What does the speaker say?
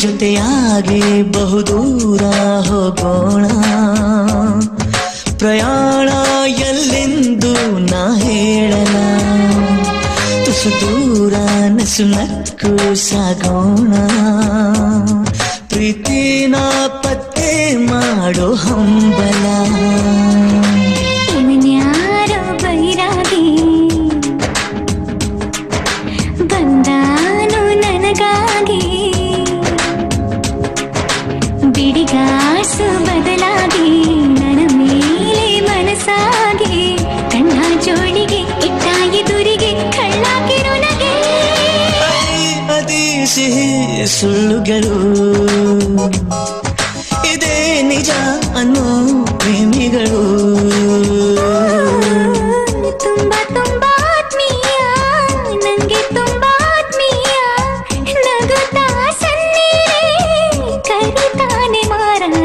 ಜೊತೆಯಾಗಿ ಬಹುದೂರ ಹೋಗೋಣ. ಪ್ರಯಾಣ ಎಲ್ಲೆಂದು ನಾ ಹೇಳಲ ತುಸು ದೂರ ನಸು ನಕ್ಕು ಸಾಗೋಣ. ಪ್ರೀತಿನ ಪತ್ತೆ ಮಾಡೋ ಹಂಬಲ. ಜೋಡಿಗೆ ಇಟ್ಟ ಎದುರಿಗೆ ಕಳ್ಳಾಗಿರು ನಗೆ. ಅದೇ ಸಿಹಿ ಸುಳ್ಳುಗಳು. ಇದೇ ನಿಜ ಅನ್ನೋ ಪ್ರೇಮಿಗಳು. ತುಂಬಾ ತುಂಬಾ ಆತ್ಮೀಯ ನಂಗೆ ತುಂಬಾ ಆತ್ಮೀಯ. ನಗುತ್ತಾ ಸನ್ನಿರೇ ಕರಿತಾನೆ ಮಾರಾಯ